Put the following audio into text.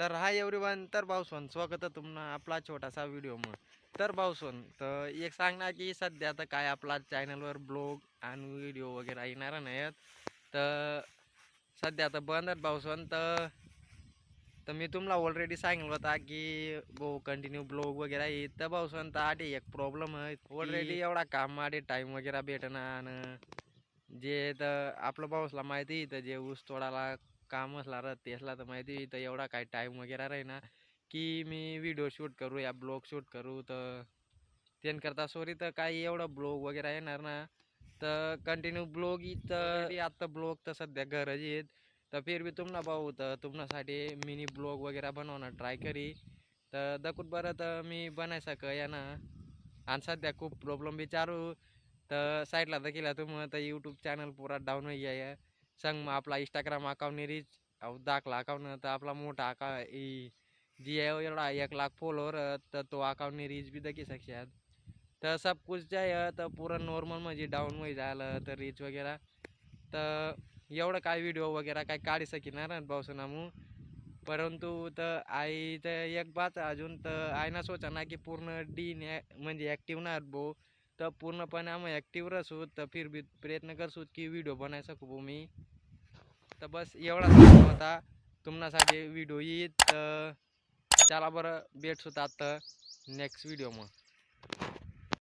तर hi everyone तर भाऊसवन स्वागत आहे तुम्हाला आपला छोटासा व्हिडिओ मग तर भाऊसवन तर एक सांगणार की सध्या तर काय आपला चॅनलवर ब्लॉग आणि व्हिडिओ वगैरे येणार नाहीत तर सध्या तर बंद आहेत तर तर मी तुम्हाला ऑलरेडी सांगितलं होता की गो कंटिन्यू ब्लॉग वगैरे येत तर भाऊसवन तर आधी एक प्रॉब्लेम आहे ऑलरेडी एवढा काम आधी टाईम वगैरे भेटना आणि जे तर आपलं भाऊसला माहिती तर जे ऊस तोडायला काम असला र तेसला तर माहिती तर एवढा काय टाईम वगैरे राही ना की मी व्हिडिओ शूट करू या ब्लॉग शूट करू तर करता सॉरी तर काही एवढं ब्लॉग वगैरे येणार ना तर कंटिन्यू ब्लॉग इथं आता ब्लॉग तर सध्या गरज येत तर फिर बी तुम्हाला भाऊ तर तुम्हासाठी मिनी ब्लॉग वगैरे बनवणं ट्राय करी. तर दकूत बरं तर मी बनाय सक या ना आणि सध्या खूप प्रॉब्लेम विचारू तर साईडला तर केला तुम्ही तर यूट्यूब चॅनल पुरा डाऊन होई या संग आपला इंस्टाग्राम अकाउंट रीच दाखला अकाउंट तर आपला मोठा अका जी आहे हो एवढा एक लाख फॉलोअर तर तो अकाउंट रीच बी दखी शकशात तर सब कुछ जे आहे तर पुरा नॉर्मल म्हणजे डाऊन होई झालं तर रीच वगैरे. तर एवढं काय व्हिडिओ वगैरे काय काढी सकिनार ना पावसानामू परंतु तर आई तर एक बात अजून तर आईना सोचा ना की पूर्ण डी म्हणजे ॲक्टिव्ह ना भाऊ. तर पूर्णपणे आम्ही ॲक्टिव्ह रसू तर फिर बी प्रयत्न करसू की व्हिडिओ बनाय सकू मी. तर बस एवढा सांगत होता. तुमच्यासाठी व्हिडिओ येईल. तर चला बरं भेटसुद्धा आता नेक्स्ट व्हिडिओ मग.